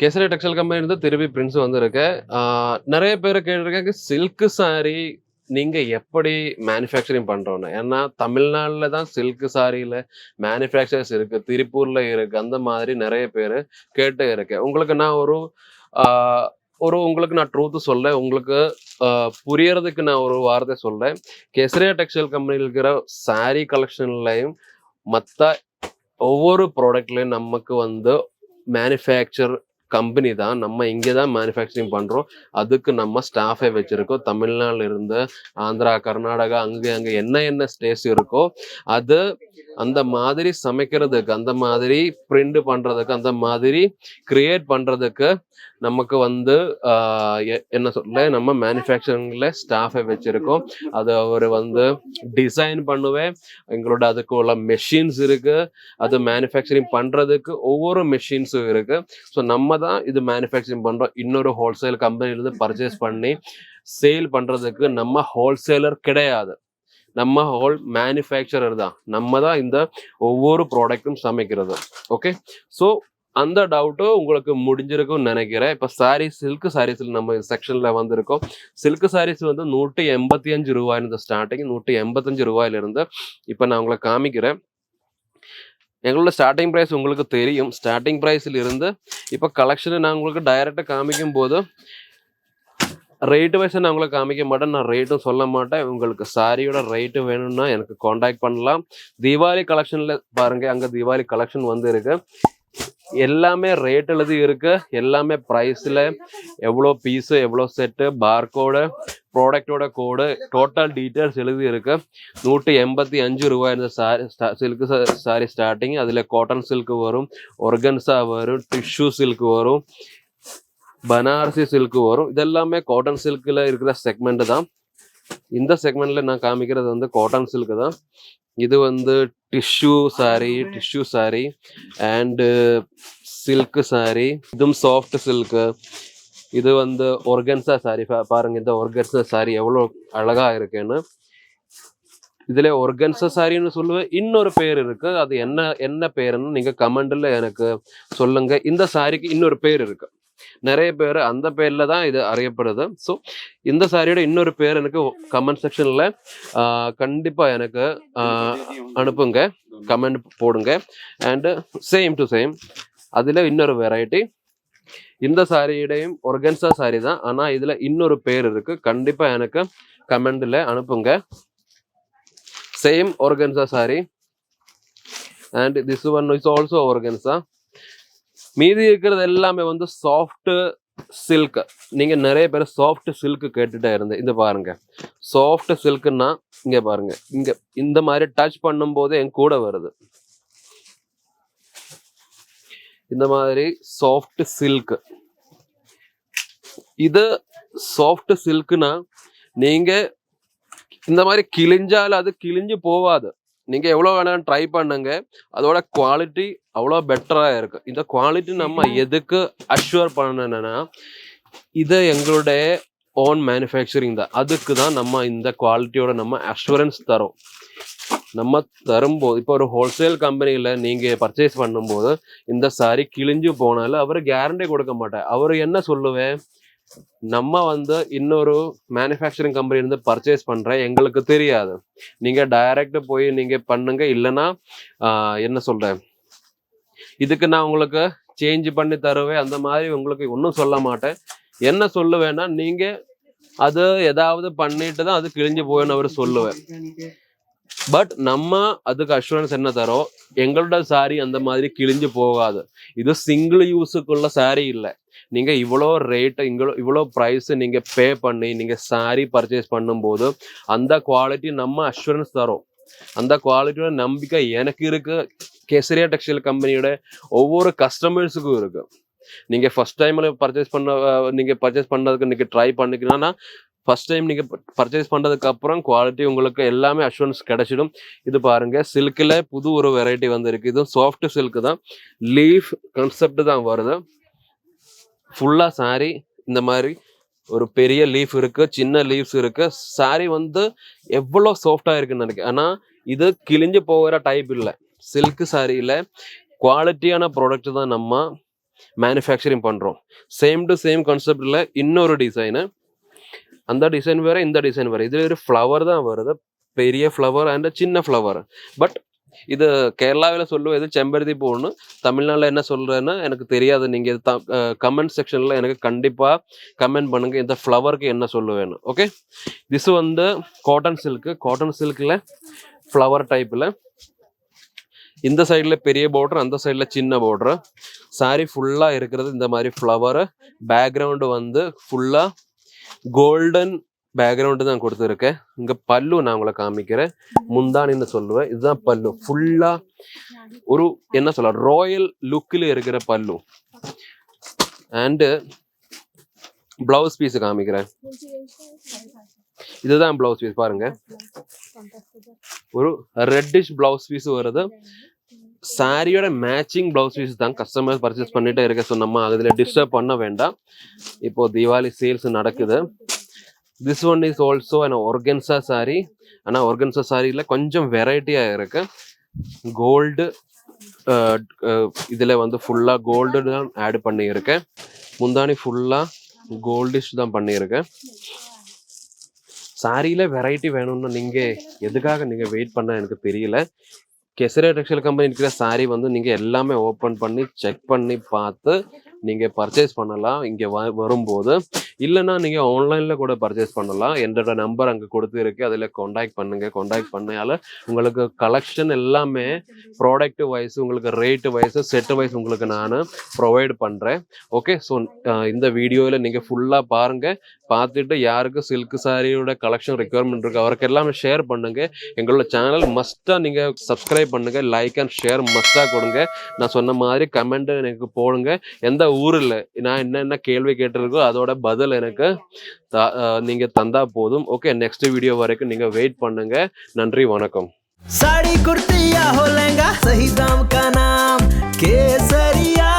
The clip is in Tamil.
கேசரி டெக்ஸ்டைல் கம்பெனி இருந்து திருப்பி பிரின்ஸ் வந்திருக்கு. நிறைய பேர் கேட்டிருக்காங்க சில்க் சாரி நீங்க எப்படி மேனுஃபேக்சரிங் பண்றோன்னு ஏன்னா தமிழ்நாட்டில் தான் சில்க் சாரியில மேனுஃபேக்சர்ஸ் இருக்கு திருப்பூர்ல இருக்கு அந்த மாதிரி நிறைய பேர் கேட்டு இருக்கு. உங்களுக்கு நான் ஒரு ஒரு உங்களுக்கு நான் ட்ரூத் சொல்ல உங்களுக்கு புரியறதுக்கு நான் ஒரு வார்த்தை சொல்றேன். கேசரியா டெக்ஸ்டைல் கம்பெனியில் இருக்கிற சாரி கலெக்ஷன்லையும் மற்ற ஒவ்வொரு ப்ராடக்ட்லையும் நமக்கு வந்து மேனுஃபேக்சர் கம்பெனி தான். நம்ம இங்கே தான் மேனுஃபேக்சரிங் பண்ணுறோம் அதுக்கு நம்ம ஸ்டாஃபை வச்சுருக்கோம். தமிழ்நாடுல இருந்து ஆந்திரா கர்நாடகா அங்கே அங்கே என்ன என்ன ஸ்டேட்ஸ் இருக்கோ அது அந்த மாதிரி சமைக்கிறதுக்கு அந்த மாதிரி பிரிண்ட் பண்ணுறதுக்கு அந்த மாதிரி கிரியேட் பண்ணுறதுக்கு நமக்கு வந்து ஆஹ் என்ன சொல்ல நம்ம மேனுஃபேக்சரிங்கில் ஸ்டாஃபை வச்சுருக்கோம். அது அவர் வந்து டிசைன் பண்ணுவேன். எங்களோட அதுக்கு உள்ள மெஷின்ஸ் இருக்கு. அது மேனுஃபேக்சரிங் பண்றதுக்கு ஒவ்வொரு மெஷின்ஸும் இருக்கு. ஸோ நம்ம தான் இது மேனுஃபேக்சரிங் பண்றோம். இன்னொரு ஹோல்சேல் கம்பெனிலேருந்து பர்ச்சேஸ் பண்ணி சேல் பண்றதுக்கு நம்ம ஹோல்சேலர் கிடையாது. நம்ம ஹோல் மேனுஃபேக்சரர் தான். நம்ம தான் இந்த ஒவ்வொரு ப்ராடக்ட்டும் சமைக்கிறது. ஓகே ஸோ அந்த டவுட்டும் உங்களுக்கு முடிஞ்சிருக்கும்னு நினைக்கிறேன். இப்போ சாரீ சில்க் சாரீஸில் நம்ம செக்ஷனில் வந்திருக்கோம். சில்க் சாரீஸ் வந்து நூற்றி எண்பத்தி அஞ்சு ரூபாயிலிருந்து ஸ்டார்டிங் நூற்றி எண்பத்தஞ்சு ரூபாயிலிருந்து இப்போ நான் உங்களை காமிக்கிறேன். எங்களோட ஸ்டார்டிங் ப்ரைஸ் உங்களுக்கு தெரியும். ஸ்டார்டிங் ப்ரைஸில் இருந்து இப்போ கலெக்ஷனை நான் உங்களுக்கு டைரெக்டாக காமிக்கும் போது ரேட்டு வைஸ் நான் உங்களை காமிக்க மாட்டேன். நான் ரேட்டும் சொல்ல மாட்டேன். உங்களுக்கு சாரியோட ரேட்டு வேணும்னா எனக்கு காண்டாக்ட் பண்ணலாம். தீபாவளி கலெக்ஷனில் பாருங்கள் அங்கே தீபாவளி கலெக்ஷன் வந்து இருக்கு எல்லாமே ரேட் எழுதி இருக்கு. எல்லாமே ப்ரைஸில் எவ்வளோ பீஸு எவ்வளோ செட்டு பார்கோடு ப்ராடக்டோட கோடு டோட்டல் டீட்டெயில்ஸ் எழுதி இருக்கு நூற்றி எண்பத்தி அஞ்சு ரூபாய் இருந்த சாரி சில்க் சாரி ஸ்டார்டிங் அதில் காட்டன் சில்க் வரும் ஒர்கன்ஸா வரும் டிஷ்யூ சில்க் வரும் பனாரசி சில்க் வரும். இதெல்லாமே காட்டன் சில்கில் இருக்கிற செக்மெண்ட் தான். இந்த செக்மெண்ட்ல நான் காமிக்கிறது வந்து காட்டன் சில்க் தான். இது வந்து tissue sari tissue sari and silk sari இதுவும் சாஃப்ட் சில்க்கு இது வந்து ஒர்கன்ஸா சாரி பாருங்க இந்த ஒர்கன்ஸா சாரி எவ்வளோ அழகா இருக்குன்னு. இதுல ஒர்கன்ஸா சாரின்னு சொல்லுவேன் இன்னொரு பேர் இருக்கு. அது என்ன என்ன பேருன்னு நீங்க கமெண்ட்ல எனக்கு சொல்லுங்க. இந்த சாரிக்கு இன்னொரு பேர் இருக்கு. நிறைய பேர் அந்த பேர்ல தான் இது அறியப்படுது. ஸோ இந்த சாரியோட இன்னொரு பேர் எனக்கு கமெண்ட் செக்ஷன்ல கண்டிப்பா எனக்கு அனுப்புங்க. கமெண்ட் போடுங்க. அண்டு சேம் டு சேம் அதுல இன்னொரு வெரைட்டி இந்த சாரியுடையும் ஒர்கன்ஸா சாரி தான். ஆனால் இதில் இன்னொரு பேர் இருக்கு. கண்டிப்பாக எனக்கு கமெண்டில் அனுப்புங்க. Same organza sari and this one is also organza மீதி இருக்கிறது எல்லாமே வந்து சாஃப்ட் சில்க் நீங்க நிறைய பேர் சாஃப்ட் சில்க் கேட்டுட்டே இருந்தேன் இந்த பாருங்க. சாஃப்ட் சில்க்னா இங்க பாருங்க. இங்க இந்த மாதிரி டச் பண்ணும்போது என் கூட வருது. இந்த மாதிரி சாஃப்ட் சில்க் இது சாஃப்ட் சில்க்னா நீங்க இந்த மாதிரி கிழிஞ்சால் அது கிழிஞ்சு போவாது. நீங்க எவ்வளவு வேணாலும் ட்ரை பண்ணுங்க. அதோட குவாலிட்டி அவ்வளோ பெட்டரா இருக்கு. இந்த குவாலிட்டி நம்ம எதுக்கு அஷ்யூர் பண்ணணும்னா இது எங்களுடைய ஓன் மேனுஃபேக்சரிங் தான். அதுக்கு தான் நம்ம இந்த குவாலிட்டியோட நம்ம அஷூரன்ஸ் தரோம். நம்ம தரும்போது இப்போ ஒரு ஹோல்சேல் கம்பெனியில் நீங்கள் பர்ச்சேஸ் பண்ணும்போது இந்த சாரி கிழிஞ்சு போனாலும் அவர் கேரண்டி கொடுக்க மாட்டார். அவர் என்ன சொல்லுவேன்? நம்ம வந்து இன்னொரு மேனுஃபேக்சரிங் கம்பெனி இருந்து பர்ச்சேஸ் பண்றேன் எங்களுக்கு தெரியாது. நீங்க டைரக்ட் போய் நீங்க பண்ணுங்க இல்லைன்னா ஆஹ், என்ன சொல்றேன்? இதுக்கு நான் உங்களுக்கு சேஞ்ச் பண்ணி தருவேன் அந்த மாதிரி உங்களுக்கு ஒன்றும் சொல்ல மாட்டேன். என்ன சொல்லுவேன்னா நீங்க அது ஏதாவது பண்ணிட்டு தான் அது கிழிஞ்சு போயின்னு அவர் சொல்லுவேன். பட் நம்ம அதுக்கு அஷூரன்ஸ் என்ன தரோம்? எங்களோட சாரி அந்த மாதிரி கிழிஞ்சு போகாது. இது சிங்கிள் யூஸுக்குள்ள சாரி இல்லை. நீங்க இவ்வளோ ரேட்டு இவ்வளோ இவ்வளோ ப்ரைஸ் நீங்க பே பண்ணி நீங்க சாரி பர்ச்சேஸ் பண்ணும்போது அந்த குவாலிட்டி நம்ம அஷூரன்ஸ் தரோம். அந்த குவாலிட்டியோட நம்பிக்கை எனக்கு இருக்கு. கேசரியா டெக்ஸ்டைல் கம்பெனியோட ஒவ்வொரு கஸ்டமர்ஸுக்கும் இருக்கு. நீங்க ஃபர்ஸ்ட் டைம்ல பர்ச்சேஸ் பண்ண அஹ், நீங்க பர்ச்சேஸ் பண்ணதுக்கு நீங்க ட்ரை பண்ணிக்கணும்னா ஃபர்ஸ்ட் டைம் நீங்கள் பர்ச்சேஸ் பண்ணதுக்கு அப்புறம் குவாலிட்டி உங்களுக்கு எல்லாமே அஷூரன்ஸ் கிடைச்சிடும். இது பாருங்கள் சில்கில் புது ஒரு வெரைட்டி வந்திருக்கு. இதுவும் சாஃப்ட் சில்க்கு தான். லீஃப் கன்செப்ட் தான் வருது. ஃபுல்லாக சாரி இந்த மாதிரி ஒரு பெரிய லீஃப் இருக்குது சின்ன லீவ்ஸ் இருக்குது சாரி வந்து எவ்வளோ சாஃப்டாக இருக்குன்னு நினைக்கிறேன் ஆனால் இது கிழிஞ்சு போகிற டைப் இல்லை. சில்க் சாரியில் குவாலிட்டியான ப்ராடக்ட் தான் நம்ம மேனுஃபேக்சரிங் பண்ணுறோம் சேம் டு சேம் கான்செப்டில் இன்னொரு டிசைனு அந்த டிசைன் வேற இந்த டிசைன் வேற. இதுல ஒரு ஃப்ளவர் தான் வருது. பெரிய ஃப்ளவர் அண்ட் சின்ன ஃப்ளவர் பட் இது கேரளாவில் சொல்லுவோம் இது செம்பருத்தி பூன்னு தமிழ்நாட்டில் என்ன சொல்கிறேன்னா எனக்கு தெரியாது. நீங்கள் இது கமெண்ட் செக்ஷனில் எனக்கு கண்டிப்பாக கமெண்ட் பண்ணுங்கள் இந்த ஃப்ளவருக்கு என்ன சொல்லுவேன்னு. ஓகே திஸ் வந்து காட்டன் சில்க்கு காட்டன் சில்கில் ஃப்ளவர் டைப்பில் இந்த சைடில் பெரிய பார்டர் அந்த சைடில் சின்ன பார்டர் சாரி ஃபுல்லாக இருக்கிறது இந்த மாதிரி ஃப்ளவர் பேக்ரவுண்டு வந்து ஃபுல்லாக கோல்டன் பேக்ரவுண்டு தான் கொடுத்துருக்கேன். இங்கே பல்லு நான் உங்களை காமிக்கிறேன். முந்தானின்னு சொல்லுவேன். இதுதான் பல்லு. ஃபுல்லாக ஒரு என்ன சொல்ல ராயல் லுக்கில் இருக்கிற பல்லு. அண்டு ப்ளவுஸ் பீஸ் காமிக்கிறேன். இதுதான் ப்ளவுஸ் பீஸ் பாருங்க. ஒரு ரெட்டிஷ் ப்ளவுஸ் பீஸ் வருது. சாரியோட மேட்சிங் ப்ளவுஸ் பீஸ் தான் கஸ்டமர் பர்ச்சேஸ் பண்ணிகிட்டே இருக்க. ஸோ அதில் டிஸ்டர்ப் பண்ண வேண்டாம். இப்போ தீபாவளி சேல்ஸ் நடக்குது. This one is also and organza sari ஆனால் ஒர்கன்சா சாரியில் கொஞ்சம் வெரைட்டியாக இருக்கு. கோல்டு இதில் வந்து ஃபுல்லாக கோல்டு தான் ஆட் பண்ணியிருக்கேன் முந்தானி ஃபுல்லாக கோல்டிஷ் தான் பண்ணியிருக்கேன் சாரியில் வெரைட்டி வேணும்னு நீங்கள் எதுக்காக நீங்கள் வெயிட் பண்ண எனக்கு தெரியல. கெசரே டெக்ஸ்டைல் கம்பெனி இருக்கிற சாரீ வந்து நீங்கள் எல்லாமே ஓப்பன் பண்ணி செக் பண்ணி பார்த்து நீங்கள் பர்ச்சேஸ் பண்ணலாம். இங்கே வ வரும்போது. இல்லைன்னா நீங்கள் ஆன்லைனில் கூட பர்ச்சேஸ் பண்ணலாம். என்னோட நம்பர் அங்கே கொடுத்துருக்கு. அதில் காண்டாக்ட் பண்ணுங்கள் காண்டாக்ட் பண்ணால உங்களுக்கு கலெக்ஷன் எல்லாமே ப்ராடக்ட் வைஸ் உங்களுக்கு ரேட்டு வைஸ் செட்டு வைஸ் உங்களுக்கு நான் ப்ரொவைட் பண்ணுறேன் ஓகே ஸோ இந்த வீடியோவில் நீங்கள் ஃபுல்லாக பாருங்கள் பார்த்துட்டு யாருக்கு சில்க் சாரியோட கலெக்ஷன் ரெக்குயர்மெண்ட் இருக்கு அவருக்கு எல்லாமே ஷேர் பண்ணுங்கள் எங்களோட சேனல் மஸ்ட்டாக நீங்கள் சப்ஸ்கிரைப் சப்ஸ்கிரைப் பண்ணுங்க லைக் அண்ட் ஷேர் மஸ்டாக கொடுங்க. நான் சொன்ன மாதிரி கமெண்ட் எனக்கு போடுங்க. எந்த ஊரில் நான் என்னென்ன கேள்வி கேட்டிருக்கோ அதோட பதில் எனக்கு த நீங்கள் தந்தா போதும். ஓகே நெக்ஸ்ட் வீடியோ வரைக்கும் நீங்கள் வெயிட் பண்ணுங்க. நன்றி வணக்கம். साड़ी कुर्तिया हो लहंगा सही दाम का नाम। केसरिया।